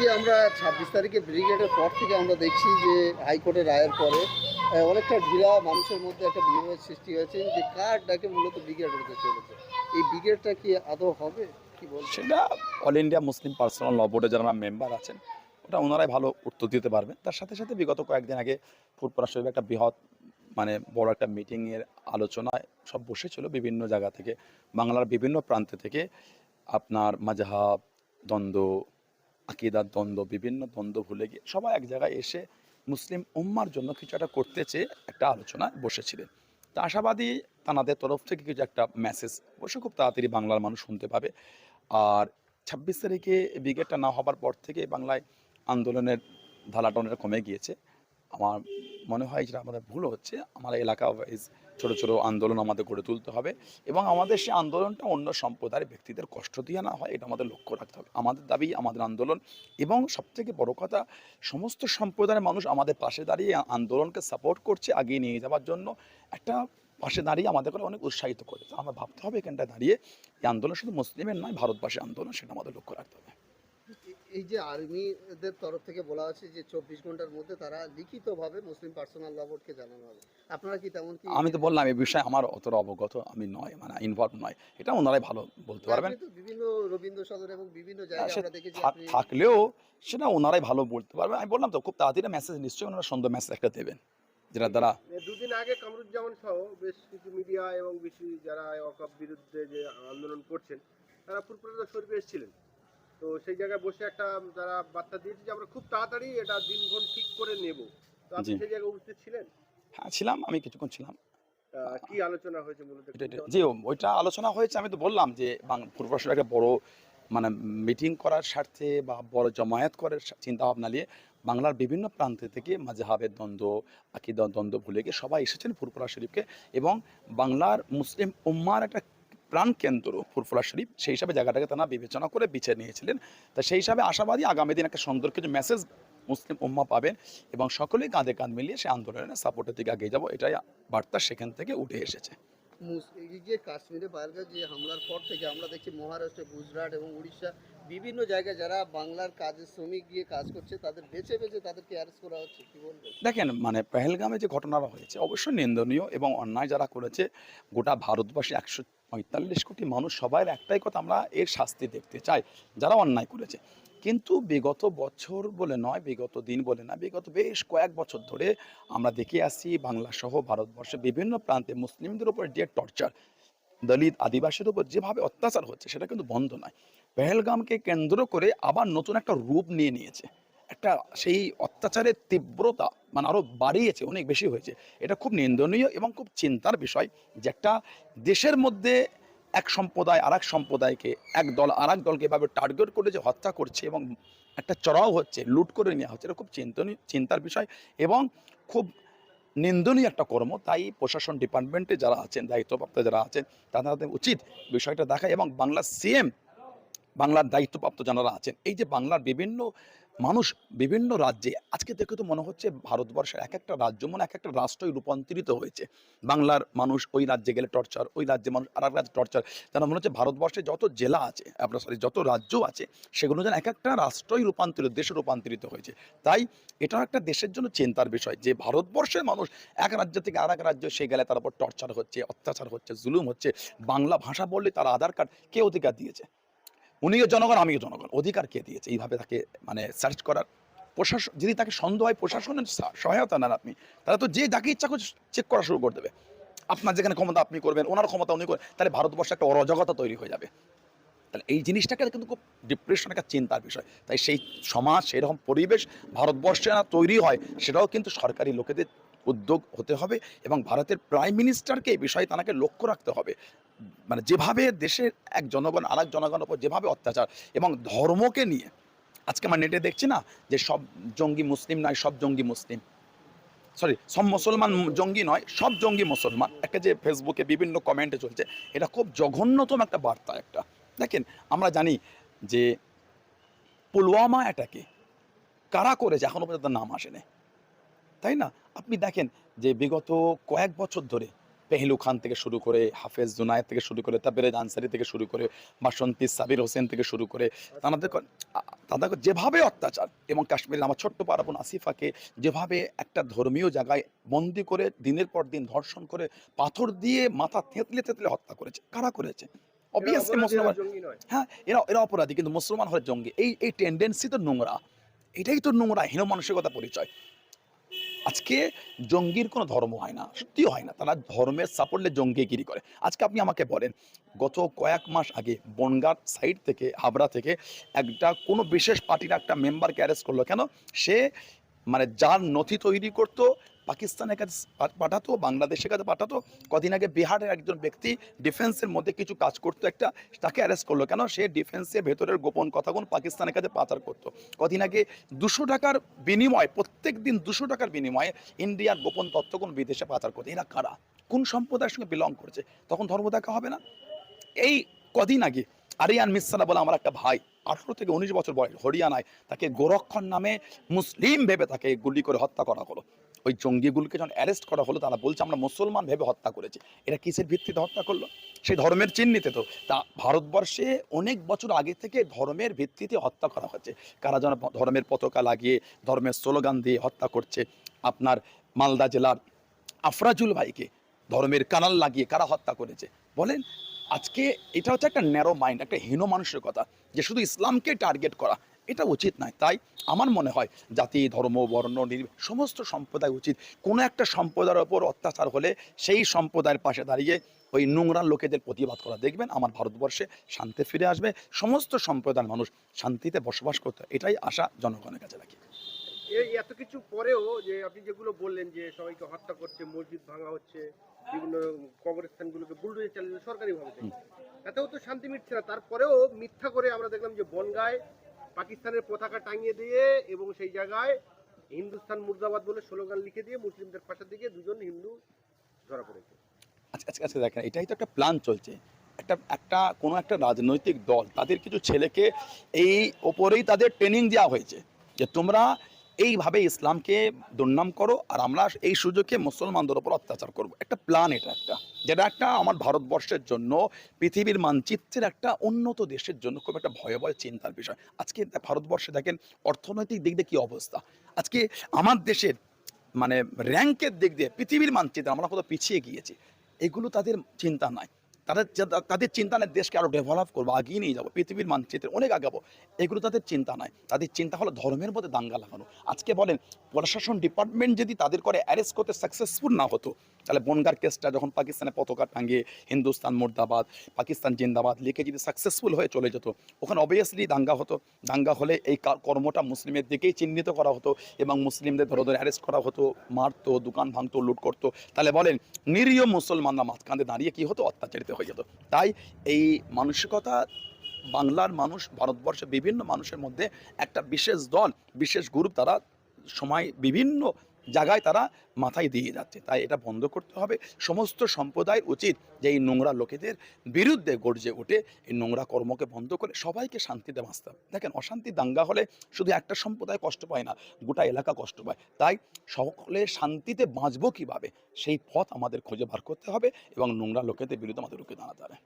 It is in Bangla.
যে আমরা ছাব্বিশ তারিখে ব্রিগেডের পর থেকে আমরা দেখছি যে হাইকোর্টের রায়ের পরে অনেকটা ঢিলা মানুষের মধ্যে একটা বিভেদের সৃষ্টি হয়েছে যে কার ডাকে মূলত ব্রিগেড হতে চলেছে এই ব্রিগেডটা কি আদৌ হবে? কি বলছে সেটা all India Muslim personal law বোর্ডে যারা মেম্বার আছেন, ওটা ওনারাই ভালো উত্তর দিতে পারবেন। তার সাথে সাথে বিগত কয়েকদিন আগে ফুরপুরা শরীফে একটা বৃহৎ মানে বড় একটা মিটিংয়ের আলোচনায় সব বসেছিল বিভিন্ন জায়গা থেকে, বাংলার বিভিন্ন প্রান্ত থেকে। আপনার মাজাহাব, দ্বন্দ্ব আকিদার দ্বন্দ্ব, বিভিন্ন দ্বন্দ্ব ভুলে গিয়ে সবাই এক জায়গায় এসে মুসলিম উম্মার জন্য কিছু একটা করতে চেয়ে একটা আলোচনায় বসেছিলেন। তা আশাবাদী তানাদের তরফ থেকে কিছু একটা মেসেজ অবশ্য খুব তাড়াতাড়ি বাংলার মানুষ শুনতে পাবে। আর ছাব্বিশ তারিখে ব্রিগেডটা না হবার পর থেকে বাংলায় আন্দোলনের ধালাটনের কমে গিয়েছে। আমার মনে হয় যেটা আমাদের ভুল হচ্ছে আমার এলাকা ওয়াইজ ছোটো ছোটো আন্দোলন আমাদের গড়ে তুলতে হবে এবং আমাদের সেই আন্দোলনটা অন্য সম্প্রদায়ের ব্যক্তিদের কষ্ট দিয়ে না হয়, এটা আমাদের লক্ষ্য রাখতে হবে। আমাদের দাবি, আমাদের আন্দোলন এবং সবথেকে বড় কথা, সমস্ত সম্প্রদায়ের মানুষ আমাদের পাশে দাঁড়িয়ে আন্দোলনকে সাপোর্ট করছে, আগিয়ে নিয়ে যাওয়ার জন্য একটা পাশে দাঁড়িয়ে আমাদের করে অনেক উৎসাহিত করে আমরা ভাবতে হবে এখানটায় দাঁড়িয়ে, এই আন্দোলন শুধু মুসলিমের নয় ভারতবাসী আন্দোলন, সেটা আমাদের লক্ষ্য রাখতে হবে। এই যে আর্মিদের তরফ থেকে বলা আছে যে চব্বিশ ঘণ্টার মধ্যে তারা লিখিতভাবে মুসলিম পার্সোনাল ল বোর্ডকে জানানো হবে। আপনারা কি তেমন কি আমি তো বললাম এই বিষয়ে আমার অতটা অবগত আমি নয় মানে ইনভলভ নয়। এটা ওনারাই ভালো বলতে পারবেন। বিভিন্ন রবীন্দ্র সদন এবং বিভিন্ন জায়গায় আমরা দেখেছি থাকলেও সেটা ওনারাই ভালো বলতে পারবেন। আমি বললাম তো খুব তাড়াতাড়ি মেসেজ নিশ্চয়ই ওনারা সুন্দর মেসেজ একটা দেবেন যেটা দ্বারা দুদিন আগে কামরুজ্জামান সহ বেশ কিছু মিডিয়া এবং বেশি যারা ওয়াকাব বিরুদ্ধে যে আন্দোলন করছেন তারা ফুরফুরা শরীফে এসেছিলেন। তো সেই জায়গায় বসে একটা তারা বার্তা দিয়েছে যে আমরা খুব তাড়াতাড়ি এটা দিনক্ষণ ঠিক করে নেব। তো আপনি সেই জায়গায় উপস্থিত ছিলেন? হ্যাঁ ছিলাম আমি কিছুক্ষণ ছিলাম। কি আলোচনা হয়েছে মূলত? জি ওইটা আলোচনা হয়েছে আমি তো বললাম যে পূর্বরাষ্ট্রের একটা বড় মানে মিটিং করার স্বার্থে বা বড় জমায়েত করার চিন্তা ভাবনা নিয়ে বাংলার বিভিন্ন প্রান্ত থেকে মাঝহাবের দ্বন্দ্ব আকিদার দ্বন্দ্ব ভুলে গিয়ে সবাই এসেছেন ফুরফুরা শরীফকে এবং বাংলার মুসলিম উম্মার একটা প্রাণ কেন্দ্র ফুরফুরা শরীফ সেই হিসাবে জায়গাটাকে তারা বিবেচনা করে বেছে নিয়েছিলেন। তা সেই হিসাবে আশাবাদী আগামী দিন একটা সুন্দর কিছু মেসেজ মুসলিম উম্মা পাবেন এবং সকলেই কাঁধে কাঁধ মিলিয়ে সেই আন্দোলনের সাপোর্টের দিকে এগিয়ে যাব এটাই বার্তা সেখান থেকে উঠে এসেছে। যে কাশ্মীরে পাহেলগাঁও যে হামলার পর থেকে আমরা দেখছি মহারাষ্ট্র গুজরাট এবং উড়িষ্যা বিভিন্ন জায়গায় যারা বাংলার কাজে শ্রমিক গিয়ে কাজ করছে তাদের বেছে বেছে তাদেরকে অ্যারেস্ট করা হচ্ছে কি বলবেন? দেখেন মানে পেহেলগামে যে ঘটনাটা হয়েছে অবশ্যই নিন্দনীয় এবং অন্যায় যারা করেছে গোটা ভারতবাসী একশো পঁয়তাল্লিশ কোটি মানুষ সবাই একটাই কথা আমরা এর শাস্তি দেখতে চাই, যারা অন্যায় করেছে। কিন্তু বিগত বছর বলে নয়, বিগত দিন বলে না, বিগত বেশ কয়েক বছর ধরে আমরা দেখে আসছি বাংলা সহ ভারতবর্ষে বিভিন্ন প্রান্তে মুসলিমদের উপর যে টর্চার, দলিত আদিবাসীর উপর যেভাবে অত্যাচার হচ্ছে, সেটা কিন্তু বন্ধ নয়। পেহেলগামকে কেন্দ্র করে আবার নতুন একটা রূপ নিয়ে নিয়েছে। একটা সেই অত্যাচারের তীব্রতা মানে আরও বাড়িয়েছে, অনেক বেশি হয়েছে। এটা খুব নিন্দনীয় এবং খুব চিন্তার বিষয় যে একটা দেশের মধ্যে এক সম্প্রদায় আর এক সম্প্রদায়কে, এক দল আর এক দলকে এভাবে টার্গেট করে যে হত্যা করছে এবং একটা চড়াও হচ্ছে, লুট করে নেওয়া হচ্ছে, এটা খুব চিন্তনীয়, চিন্তার বিষয় এবং খুব নিন্দনীয় একটা কর্ম। তাই প্রশাসন ডিপার্টমেন্টে যারা আছেন, দায়িত্বপ্রাপ্ত যারা আছেন, তাদের উচিত বিষয়টা দেখা এবং বাংলার সিএম বাংলার দায়িত্বপ্রাপ্ত যারা আছেন, এই যে বাংলার বিভিন্ন মানুষ বিভিন্ন রাজ্যে, আজকে দেখে তো মনে হচ্ছে ভারতবর্ষের এক একটা রাজ্য মনে এক একটা রাষ্ট্রই রূপান্তরিত হয়েছে। বাংলার মানুষ ওই রাজ্যে গেলে টর্চার, ওই রাজ্যে মানুষ আর এক রাজ্যে টর্চার। যেন মনে হচ্ছে ভারতবর্ষে যত জেলা আছে, আপনার সরি যত রাজ্য আছে, সেগুলো যেন এক একটা রাষ্ট্রই রূপান্তরিত, দেশে রূপান্তরিত হয়েছে। তাই এটা একটা দেশের জন্য চিন্তার বিষয় যে ভারতবর্ষের মানুষ এক রাজ্য থেকে আর এক রাজ্য সে গেলে তার উপর টর্চার হচ্ছে, অত্যাচার হচ্ছে, জুলুম হচ্ছে। বাংলা ভাষা বললে তার আধার কার্ড কে অধিকার দিয়েছে? উনিও জনগণ, আমিও জনগণ। অধিকার কে দিয়েছে? এইভাবে তাকে মানে সার্চ করার প্রশাসন যদি তাকে সন্দেহ হয় প্রশাসনের সহায়তা নেন আপনি তাহলে তো যে যাকে ইচ্ছা করে চেক করা শুরু করে দেবে। আপনার যেখানে ক্ষমতা আপনি করবেন, ওনার ক্ষমতা উনি করবেন তাহলে ভারতবর্ষে একটা অরাজকতা তৈরি হয়ে যাবে। তাহলে এই জিনিসটাকে কিন্তু খুব ডিপ্রেশন একটা চিন্তার বিষয়। তাই সেই সমাজ সেই রকম পরিবেশ ভারতবর্ষে না তৈরি হয়, সেটাও কিন্তু সরকারি লোকেদের উদ্যোগ হতে হবে এবং ভারতের প্রাইম মিনিস্টারকে এই বিষয়ে তাকে লক্ষ্য রাখতে হবে। মানে যেভাবে দেশের এক জনগণ আর এক জনগণের উপর যেভাবে অত্যাচার এবং ধর্মকে নিয়ে, আজকে আমরা নেটে দেখছি না যে সব জঙ্গি মুসলিম নয়, সব জঙ্গি মুসলিম। সরি সব মুসলমান জঙ্গি নয়, সব জঙ্গি মুসলমান। একটা যে ফেসবুকে বিভিন্ন কমেন্টে চলছে, এটা খুব জঘন্যতম একটা বার্তা একটা। দেখেন, আমরা জানি যে পুলওয়ামা অ্যাটাকে কারা করেছে? এখনও পর্যন্ত নাম আসেনি। তাই না? আপনি দেখেন যে বিগত কয়েক বছর ধরে পেহলু খান থেকে শুরু করে হাফেজ জুনায়েদ থেকে শুরু করে তাবেরেজ আনসারি থেকে শুরু করে বাসন্তী সাবির হোসেন থেকে শুরু করে তাদের তাদের যেভাবে অত্যাচার এবং কাশ্মীরের আমার ছোট্ট পারাবন আসিফাকে যেভাবে একটা ধর্মীয় জায়গায় বন্দি করে দিনের পর দিন ধর্ষণ করে পাথর দিয়ে মাথা থেতলে থেতলে হত্যা করেছে। কারা করেছে? অবভিয়াসলি মুসলমান হ্যাঁ এরা এরা অপরাধী কিন্তু মুসলমান হলে জঙ্গি। এই এই টেন্ডেন্সি তো নোংরা। এটাই তো নোংরা হীন মানসিকতা পরিচয়। আজকে জঙ্গির কোনো ধর্ম হয় না, সত্যিও হয় না। তারা ধর্মের সাপোর্টলে জঙ্গিগিরি করে। আজকে আপনি আমাকে বলেন, গত কয়েক মাস আগে বনগাঁ সাইড থেকে, হাবড়া থেকে একটা কোনো বিশেষ পার্টির একটা মেম্বারকে অ্যারেস্ট করল কেন? সে মানে যার নথি তৈরি করতো পাকিস্তানের কাছে পাঠাতো, বাংলাদেশের কাছে পাঠাতো। কদিন আগে বিহারের একজন ব্যক্তি ডিফেন্সের মধ্যে কিছু কাজ করতো একটা, তাকে অ্যারেস্ট করল। কেন? সে ডিফেন্সের ভেতরের গোপন কথাগুলো পাকিস্তানের কাছে পাচার করতো। কদিন আগে দুশো টাকার বিনিময় প্রত্যেক দিন দুশো টাকার বিনিময়ে ইন্ডিয়ার গোপন তথ্যগুলো বিদেশে পাচার করতো। এরা কারা? কোন সম্প্রদায়ের সঙ্গে বিলং করছে? তখন ধর্ম দেখা হবে না? এই কদিন আগে আরিয়ান মিসালা বলে আমার একটা ভাই, আঠারো থেকে উনিশ বছর বয়স, হরিয়ানায় তাকে গোরক্ষণ নামে মুসলিম ভেবে তাকে গুলি করে হত্যা করা হলো। ওই জঙ্গিগুলোকে যখন অ্যারেস্ট করা হলো, তারা বলছে, আমরা মুসলমান ভেবে হত্যা করেছি। এরা কিসের ভিত্তিতে হত্যা করল? সেই ধর্মের চিহ্নিতে তো। তা ভারতবর্ষে অনেক বছর আগে থেকে ধর্মের ভিত্তিতে হত্যা করা হচ্ছে। কারা যেন ধর্মের পতাকা লাগিয়ে, ধর্মের স্লোগান দিয়ে হত্যা করছে, আপনার মালদা জেলার আফরাজুল ভাইকে ধর্মের কানাল লাগিয়ে কারা হত্যা করেছে? বলেন, আজকে এটা হচ্ছে একটা ন্যারো মাইন্ড একটা হীন মানুষের কথা যে শুধু ইসলামকে টার্গেট করা। এটা উচিত নয়। তাই আমার মনে হয় জাতি ধর্ম বর্ণ নির্ব- সমস্ত সম্প্রদায় উচিত। কোনো একটা সম্প্রদায়ের ওপর অত্যাচার হলে সেই সম্প্রদায়ের পাশে দাঁড়িয়ে ওই নোংরা লোকেদের প্রতিবাদ করা। দেখবেন আমার ভারতবর্ষে শান্তি ফিরে আসবে সমস্ত সম্প্রদায়ের মানুষ শান্তিতে বসবাস করতে। এটাই আশা জনগণের কাছে রাখি। এই এত কিছু পরেও যে আপনি যেগুলো বললেন যে সবাইকে হত্যা করছে মসজিদ ভাঙা হচ্ছে বিভিন্ন কবরস্থানগুলোকে বুলডোজে চালিয়ে সরকারি ভাবে এতেও তো শান্তি মিটছে না। তারপরেও মিথ্যা করে আমরা দেখলাম যে বনগায় পাকিস্তানের পতাকা টাঙিয়ে দিয়ে এবং সেই জায়গায় হিন্দুস্তান মুর্দাবাদ বলে স্লোগান লিখে দিয়ে মুসলিমদের পাশের দিকে দুজন হিন্দু ধরা পড়েছে। আচ্ছা আচ্ছা আচ্ছা দেখেন, এটাই তো একটা প্ল্যান চলছে। একটা একটা, কোনো একটা রাজনৈতিক দল, তাদের কিছু ছেলেকে এই ওপরেই তাদের ট্রেনিং দেওয়া হয়েছে যে তোমরা এইভাবে ইসলামকে দুর্নাম করো আর আমরা এই সুযোগে মুসলমানদের ওপর অত্যাচার করব। একটা প্ল্যান এটা একটা। যেটা একটা আমার ভারতবর্ষের জন্য, পৃথিবীর মানচিত্রের একটা উন্নত দেশের জন্য খুব একটা ভয়াবহ চিন্তার বিষয়। আজকে ভারতবর্ষে দেখেন অর্থনৈতিক দিক দিয়ে কী অবস্থা। আজকে আমার দেশের মানে র্যাঙ্কের দিক দিয়ে পৃথিবীর মানচিত্রে আমরা কত পিছিয়ে গিয়েছি। এগুলো তাদের চিন্তা নাই। তাদের তাদের চিন্তা নেই, দেশকে আরও ডেভেলপ করব, আগিয়ে নিয়ে যাব, পৃথিবীর মানচিত্রে অনেক আগাবো। এগুলো তাদের চিন্তা নাই। তাদের চিন্তা হলো ধর্মের মধ্যে দাঙ্গা লাগানো। আজকে বলেন, প্রশাসন ডিপার্টমেন্ট যদি তাদের করে অ্যারেস্ট করতে সাকসেসফুল না হতো, তাহলে বনগার কেসটা যখন পাকিস্তানে পতাকা টাঙ্গিয়ে হিন্দুস্তান মুর্দাবাদ, পাকিস্তান জিন্দাবাদ লিখে যদি সাকসেসফুল হয়ে চলে যেত, ওখানে অবভিয়াসলি দাঙ্গা হতো। দাঙ্গা হলে এই কর্মটা মুসলিমের দিকেই চিহ্নিত করা হতো এবং মুসলিমদের ধরে ধরে অ্যারেস্ট করা হতো, মারতো, দোকান ভাঙতো, লুট করতো। তাহলে বলেন, নিরীহ মুসলমানরা মাঝখানে দাঁড়িয়ে কি হতো? অত্যাচারিত হয়ে যেত। তাই এই মানসিকতা বাংলার মানুষ, ভারতবর্ষের বিভিন্ন মানুষের মধ্যে একটা বিশেষ দল, বিশেষ গ্রুপ তারা সময় বিভিন্ন জায়গায় তারা মাথায় দিয়ে যাচ্ছে। তাই এটা বন্ধ করতে হবে। সমস্ত সম্প্রদায় উচিত যে এই নোংরা লোকেদের বিরুদ্ধে গর্জে উঠে এই নোংরা কর্মকে বন্ধ করে সবাইকে শান্তিতে বাঁচতে হবে। দেখেন, অশান্তি দাঙ্গা হলে শুধু একটা সম্প্রদায় কষ্ট পায় না, গোটা এলাকা কষ্ট পায়। তাই সকলে শান্তিতে বাঁচবো কীভাবে? সেই পথ আমাদের খুঁজে বার করতে হবে এবং নোংরা লোকেদের বিরুদ্ধে আমাদের রুখে দাঁড়াতে হবে।